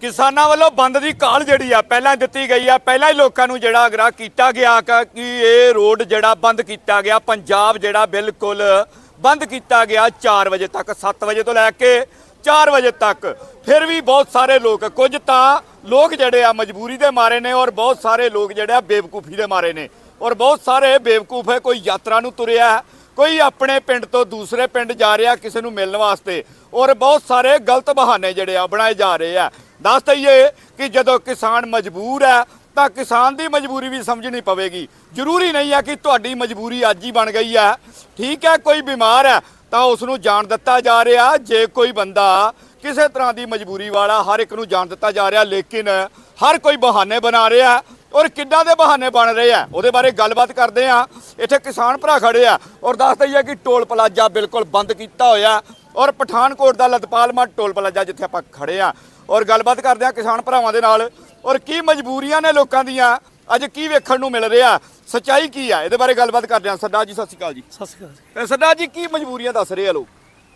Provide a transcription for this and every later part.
ਕਿਸਾਨਾਂ ਵੱਲੋਂ ਬੰਦ ਦੀ ਕਾਲ ਜਿਹੜੀ ਆ, ਪਹਿਲਾਂ ਦਿੱਤੀ ਗਈ ਆ, ਪਹਿਲਾਂ ਹੀ ਲੋਕਾਂ ਨੂੰ ਜਿਹੜਾ ਆਗਰਾਹ ਕੀਤਾ ਗਿਆ ਕਿ ਇਹ ਰੋਡ ਜਿਹੜਾ ਬੰਦ ਕੀਤਾ ਗਿਆ, ਪੰਜਾਬ ਜਿਹੜਾ ਬਿਲਕੁਲ ਬੰਦ ਕੀਤਾ ਗਿਆ 4 ਵਜੇ ਤੱਕ 7 ਵਜੇ ਤੋਂ ਲੈ ਕੇ 4 ਵਜੇ ਤੱਕ। ਫਿਰ ਵੀ ਬਹੁਤ ਸਾਰੇ ਲੋਕ, ਕੁਝ ਤਾਂ ਲੋਕ ਜਿਹੜੇ ਆ ਮਜਬੂਰੀ ਦੇ ਮਾਰੇ ਨੇ ਔਰ ਬਹੁਤ ਸਾਰੇ ਲੋਕ ਜਿਹੜੇ ਆ ਬੇਵਕੂਫੀ ਦੇ ਮਾਰੇ ਨੇ। ਔਰ ਬਹੁਤ ਸਾਰੇ ਬੇਵਕੂਫ ਹੈ, ਕੋਈ ਯਾਤਰਾ ਨੂੰ ਤੁਰਿਆ, ਕੋਈ ਆਪਣੇ ਪਿੰਡ ਤੋਂ ਦੂਸਰੇ ਪਿੰਡ ਜਾ ਰਿਹਾ ਕਿਸੇ ਨੂੰ ਮਿਲਣ ਵਾਸਤੇ। ਔਰ ਬਹੁਤ ਸਾਰੇ ਗਲਤ ਬਹਾਨੇ ਜਿਹੜੇ ਆ ਬਣਾਏ ਜਾ ਰਹੇ ਆ। ਦੱਸ ਦਈਏ ਕਿ ਜਦੋਂ ਕਿਸਾਨ ਮਜਬੂਰ ਹੈ, ਤਾਂ ਕਿਸਾਨ ਦੀ ਮਜਬੂਰੀ ਵੀ ਸਮਝਣੀ ਪਵੇਗੀ। ਜ਼ਰੂਰੀ ਨਹੀਂ ਹੈ ਕਿ ਤੁਹਾਡੀ ਮਜਬੂਰੀ ਅੱਜ ਹੀ ਬਣ ਗਈ ਹੈ। ਠੀਕ ਹੈ, ਕੋਈ ਬਿਮਾਰ ਹੈ, ਤਾਂ ਉਸ ਨੂੰ ਜਾਣ ਦਿੱਤਾ ਜਾ ਰਿਹਾ। ਜੇ ਕੋਈ ਬੰਦਾ ਕਿਸੇ ਤਰ੍ਹਾਂ ਦੀ ਮਜਬੂਰੀ ਵਾਲਾ ਹਰ ਇੱਕ ਨੂੰ ਜਾਣ ਦਿੱਤਾ ਜਾ ਰਿਹਾ, ਲੇਕਿਨ ਹਰ ਕੋਈ ਬਹਾਨੇ ਬਣਾ ਰਿਹਾ ਔਰ ਕਿੱਦਾਂ ਦੇ ਬਹਾਨੇ ਬਣ ਰਹੇ ਆ ਉਹਦੇ ਬਾਰੇ ਗੱਲਬਾਤ ਕਰਦੇ ਆ ਇੱਥੇ ਕਿਸਾਨ ਭਰਾ ਖੜੇ ਆ, ਔਰ ਦੱਸ ਦਈਏ ਕਿ ਟੋਲ ਪਲਾਜ਼ਾ ਬਿਲਕੁਲ ਬੰਦ ਕੀਤਾ ਹੋਇਆ, ਔਰ ਪਠਾਨਕੋਟ ਦਾ ਲਤਪਾਲ ਮੱਠ ਟੋਲ ਪਲਾਜ਼ਾ ਜਿੱਥੇ ਆਪਾਂ ਖੜੇ ਆ ਔਰ ਗੱਲਬਾਤ ਕਰਦੇ ਆ ਕਿਸਾਨ ਭਰਾਵਾਂ ਦੇ ਨਾਲ। ਔਰ ਕੀ ਮਜਬੂਰੀਆਂ ਨੇ ਲੋਕਾਂ ਦੀਆਂ? ਅੱਜ ਕੀ ਵੇਖਣ ਨੂੰ ਮਿਲ ਰਿਹਾ? ਸੱਚਾਈ ਕੀ ਆ? ਇਹਦੇ ਬਾਰੇ ਗੱਲਬਾਤ ਕਰਦੇ ਆ ਸਰਦਾਰ ਜੀ ਸਤਿ ਸ਼੍ਰੀ ਅਕਾਲ ਜੀ। ਸਤਿ ਸ਼੍ਰੀ ਅਕਾਲ ਸਰਦਾਰ ਜੀ ਕੀ ਮਜਬੂਰੀਆਂ ਦੱਸ ਰਹੇ ਆ ਲੋਕ?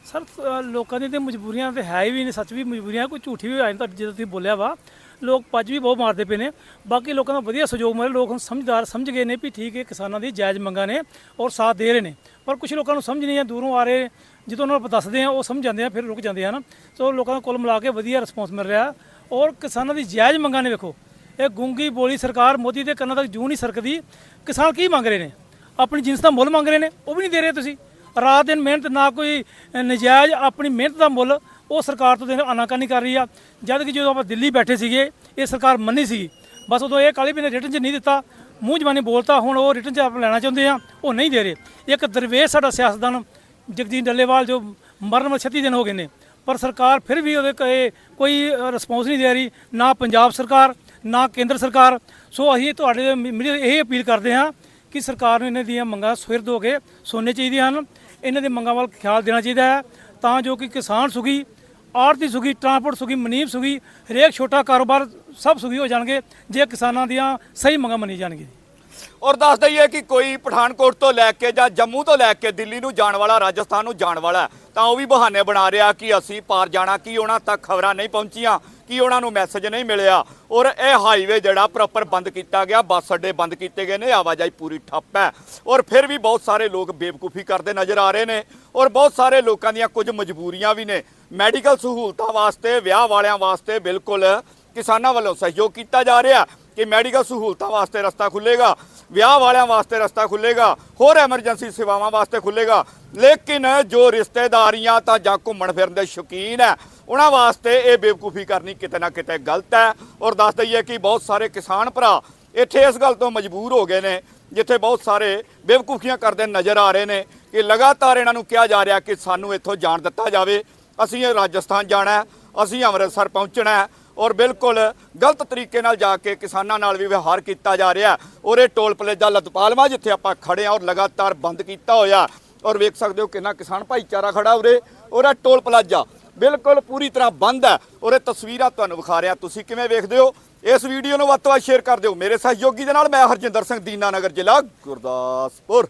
ਸਰ ਲੋਕਾਂ ਦੀਆਂ ਤੇ ਮਜਬੂਰੀਆਂ ਤੇ ਹੈ ਵੀ ਨੇ ਸੱਚ ਵੀ ਮਜਬੂਰੀਆਂ। ਕੋਈ ਝੂਠੀ ਵੀ ਆਈ ਤਾਂ ਜਦੋਂ ਤੁਸੀਂ ਬੋਲਿਆ ਵਾ ਲੋਕ ਪੱਜ ਵੀ ਬਹੁਤ ਮਾਰਦੇ ਪਏ ਨੇ। ਬਾਕੀ ਲੋਕਾਂ ਦਾ ਵਧੀਆ ਸਹਿਯੋਗ ਮਿਲ ਲੋਕ ਹੁਣ ਸਮਝਦਾਰ ਸਮਝ ਗਏ ਨੇ ਵੀ ਠੀਕ ਹੈ ਕਿਸਾਨਾਂ ਦੀ ਜਾਇਜ਼ ਮੰਗਾਂ ਨੇ ਔਰ ਸਾਥ ਦੇ ਰਹੇ ਨੇ। ਪਰ ਕੁਝ ਲੋਕਾਂ ਨੂੰ ਸਮਝ ਨਹੀਂ ਆ, ਦੂਰੋਂ ਆ ਰਹੇ, ਜਦੋਂ ਉਹਨਾਂ ਨੂੰ ਆਪਾਂ ਦੱਸਦੇ ਆ, ਉਹ ਸਮਝ ਜਾਂਦੇ ਆ, ਫਿਰ ਰੁਕ ਜਾਂਦੇ ਆ ਨਾ। ਸੋ ਲੋਕਾਂ ਨੂੰ ਕੁੱਲ ਮਿਲਾ ਕੇ ਵਧੀਆ ਰਿਸਪੌਂਸ ਮਿਲ ਰਿਹਾ। ਔਰ ਕਿਸਾਨਾਂ ਦੀ ਜਾਇਜ਼ ਮੰਗਾਂ ਨੇ ਵੇਖੋ, ਇਹ ਗੁੰਗੀ ਬੋਲੀ ਸਰਕਾਰ ਮੋਦੀ ਦੇ ਕੰਨਾਂ ਤੱਕ ਜੂ ਨਹੀਂ ਸਰਕਦੀ। ਕਿਸਾਨ ਕੀ ਮੰਗ ਰਹੇ ਨੇ? ਆਪਣੀ ਜਿੰਸ ਦਾ ਮੁੱਲ ਮੰਗ ਰਹੇ ਨੇ? ਉਹ ਵੀ ਨਹੀਂ ਦੇ ਰਹੇ ਤੁਸੀਂ। ਰਾਤ ਦਿਨ ਮਿਹਨਤ, ਨਾ ਕੋਈ ਨਜਾਇਜ਼ ਆਪਣੀ ਮਿਹਨਤ ਦਾ ਮੁੱਲ ਉਹ ਸਰਕਾਰ ਤੋਂ ਦੇਣ ਆਨਾਕਾਨੀ ਕਰ ਰਹੀ ਆ। ਜਦ ਕਿ ਜਦੋਂ ਆਪਾਂ ਦਿੱਲੀ ਬੈਠੇ ਸੀਗੇ, ਇਹ ਸਰਕਾਰ ਮੰਨੀ ਸੀ। ਬਸ ਉਦੋਂ ਇਹ ਕਾਲੀ ਵੀ ਨੇ ਰਿਟਰਨ 'ਚ ਨਹੀਂ ਦਿੱਤਾ। ਮੂੰਹ ਜਵਾਨੀ ਬੋਲਤਾ, ਹੁਣ ਉਹ ਰਿਟਰਨ 'ਚ ਆਪ ਲੈਣਾ ਚਾਹੁੰਦੇ ਆ, ਉਹ ਨਹੀਂ ਦੇ ਰਹੇ। ਇੱਕ ਦਰਵੇਸ਼ ਸਾਡਾ ਸਿਆਸਤਦਾਨ, ਜਗਜੀਤ ਡੱਲੇਵਾਲ ਜੋ ਮਰਨ ਵਾਲੇ 36 ਦਿਨ ਹੋ ਗਏ ਨੇ, ਪਰ ਸਰਕਾਰ ਫਿਰ ਵੀ ਉਹਦੇ ਕਹੇ ਕੋਈ ਰਿਸਪੌਂਸ ਨਹੀਂ ਦੇ ਰਹੀ, ਨਾ ਪੰਜਾਬ ਸਰਕਾਰ, ਨਾ ਕੇਂਦਰ ਸਰਕਾਰ। ਸੋ ਅਸੀਂ ਤੁਹਾਡੇ ਮੀਡੀਆ ਇਹ ਅਪੀਲ ਕਰਦੇ ਹਾਂ ਕਿ ਸਰਕਾਰ ਨੂੰ ਇਹਨਾਂ ਦੀਆਂ ਮੰਗਾਂ ਸੁਹਿਰਦ ਹੋ ਕੇ ਸੁਣਨੇ ਚਾਹੀਦੀਆਂ ਹਨ। ਇਹਨਾਂ ਦੀ ਮੰਗਾਂ ਵੱਲ ਖਿਆਲ ਦੇਣਾ ਚਾਹੀਦਾ ਹੈ, ਤਾਂ ਜੋ ਕਿ ਕਿਸਾਨ ਸੁਖੀ ਆੜਤੀ ਸੁਖੀ, ਟਰਾਂਸਪੋਰਟ ਸੁਖੀ ਮਨੀਬ ਸੁਖੀ, ਹਰੇਕ ਛੋਟਾ ਕਾਰੋਬਾਰ ਸਭ ਸੁਖੀ ਹੋ ਜਾਣਗੇ ਜੇ ਕਿਸਾਨਾਂ ਦੀਆਂ ਸਹੀ ਮੰਗਾਂ ਮੰਨੀ ਜਾਣਗੀਆਂ ਔਰ ਦੱਸ ਦਈਏ ਕਿ ਕੋਈ ਪਠਾਨਕੋਟ ਤੋਂ ਲੈ ਕੇ ਜਾਂ ਜੰਮੂ ਤੋਂ ਲੈ ਕੇ ਦਿੱਲੀ ਨੂੰ ਜਾਣ ਵਾਲਾ, ਰਾਜਸਥਾਨ ਨੂੰ ਜਾਣ ਵਾਲਾ ਤਾਂ ਉਹ ਵੀ ਬਹਾਨੇ ਬਣਾ ਰਿਹਾ ਕਿ ਅਸੀਂ ਪਾਰ ਜਾਣਾ, ਕੀ ਉਹਨਾਂ ਤੱਕ ਖਬਰਾਂ ਨਹੀਂ ਪਹੁੰਚੀਆਂ, ਕਿ ਉਹਨਾਂ ਨੂੰ ਮੈਸੇਜ ਨਹੀਂ ਮਿਲਿਆ। ਔਰ ਇਹ ਹਾਈਵੇ ਜਿਹੜਾ ਪ੍ਰੋਪਰ ਬੰਦ ਕੀਤਾ ਗਿਆ, ਬੱਸ ਅੱਡੇ ਬੰਦ ਕੀਤੇ ਗਏ ਨੇ, ਆਵਾਜਾਈ ਪੂਰੀ ਠੱਪ ਹੈ। ਔਰ ਫਿਰ ਵੀ ਬਹੁਤ ਸਾਰੇ ਲੋਕ ਬੇਵਕੂਫੀ ਕਰਦੇ ਨਜ਼ਰ ਆ ਰਹੇ ਨੇ ਔਰ ਬਹੁਤ ਸਾਰੇ ਲੋਕਾਂ ਦੀਆਂ ਕੁਝ ਮਜਬੂਰੀਆਂ ਵੀ ਨੇ। ਮੈਡੀਕਲ ਸਹੂਲਤਾਂ ਵਾਸਤੇ, ਵਿਆਹ ਵਾਲਿਆਂ ਵਾਸਤੇ ਬਿਲਕੁਲ ਕਿਸਾਨਾਂ ਵੱਲੋਂ ਸਹਿਯੋਗ ਕੀਤਾ ਜਾ ਰਿਹਾ ਕਿ ਮੈਡੀਕਲ ਸਹੂਲਤਾਂ ਵਾਸਤੇ ਰਸਤਾ ਖੁੱਲੇਗਾ ਵਿਆਹ ਵਾਲਿਆਂ ਵਾਸਤੇ ਰਸਤਾ ਖੁੱਲੇਗਾ ਹੋਰ ਐਮਰਜੈਂਸੀ ਸੇਵਾਵਾਂ ਵਾਸਤੇ ਖੁੱਲੇਗਾ ਲੇਕਿਨ ਜੋ ਰਿਸ਼ਤੇਦਾਰੀਆਂ ਤਾਂ ਜਾਂ ਘੁੰਮਣ ਫਿਰਨ ਦੇ ਸ਼ੌਕੀਨ ਹੈ, ਉਹਨਾਂ ਵਾਸਤੇ ਇਹ ਬੇਵਕੂਫੀ ਕਰਨੀ ਕਿਤੇ ਨਾ ਕਿਤੇ ਗਲਤ ਹੈ। ਔਰ ਦੱਸ ਦਈਏ ਕਿ ਬਹੁਤ ਸਾਰੇ ਕਿਸਾਨ ਭਰਾ ਇੱਥੇ ਇਸ ਗੱਲ ਤੋਂ ਮਜਬੂਰ ਹੋ ਗਏ ਨੇ, ਜਿੱਥੇ ਬਹੁਤ ਸਾਰੇ ਬੇਵਕੂਫੀਆਂ ਕਰਦੇ ਨਜ਼ਰ ਆ ਰਹੇ ਨੇ ਕਿ ਲਗਾਤਾਰ ਇਹਨਾਂ ਨੂੰ ਕਿਹਾ ਜਾ ਰਿਹਾ ਕਿ ਸਾਨੂੰ ਇੱਥੋਂ ਜਾਣ ਦਿੱਤਾ ਜਾਵੇ। ਅਸੀਂ ਰਾਜਸਥਾਨ ਜਾਣਾ ਅਸੀਂ ਅੰਮ੍ਰਿਤਸਰ ਪਹੁੰਚਣਾ ਔਰ ਬਿਲਕੁਲ ਗਲਤ ਤਰੀਕੇ ਨਾਲ ਜਾ ਕੇ ਕਿਸਾਨਾਂ ਨਾਲ ਵੀ ਵਿਵਹਾਰ ਕੀਤਾ ਜਾ ਰਿਹਾ ਔਰ ਇਹ ਟੋਲ ਪਲੇਜ਼ਾ ਲਤਪਾਲਵਾ ਜਿੱਥੇ ਆਪਾਂ ਖੜੇ ਆ ਔਰ ਲਗਾਤਾਰ ਬੰਦ ਕੀਤਾ ਹੋਇਆ ਔਰ ਵੇਖ ਸਕਦੇ ਹੋ ਕਿੰਨਾ ਕਿਸਾਨ ਭਾਈਚਾਰਾ ਖੜਾ ਉਰੇ। ਔਰ ਇਹ ਟੋਲ ਪਲਾਜ਼ਾ ਬਿਲਕੁਲ ਪੂਰੀ ਤਰ੍ਹਾਂ ਬੰਦ ਹੈ। ਔਰ ਇਹ ਤਸਵੀਰਾਂ ਤੁਹਾਨੂੰ ਵਿਖਾ ਰਿਹਾ। ਤੁਸੀਂ ਕਿਵੇਂ ਵੇਖਦੇ ਹੋ? ਇਸ ਵੀਡੀਓ ਨੂੰ ਵੱਧ ਤੋਂ ਵੱਧ ਸ਼ੇਅਰ ਕਰ ਦਿਓ। ਮੇਰੇ ਸਹਿਯੋਗੀ ਦੇ ਨਾਲ ਮੈਂ ਹਰਜਿੰਦਰ ਸਿੰਘ ਦੀਨਾਨਗਰ ਜ਼ਿਲ੍ਹਾ ਗੁਰਦਾਸਪੁਰ।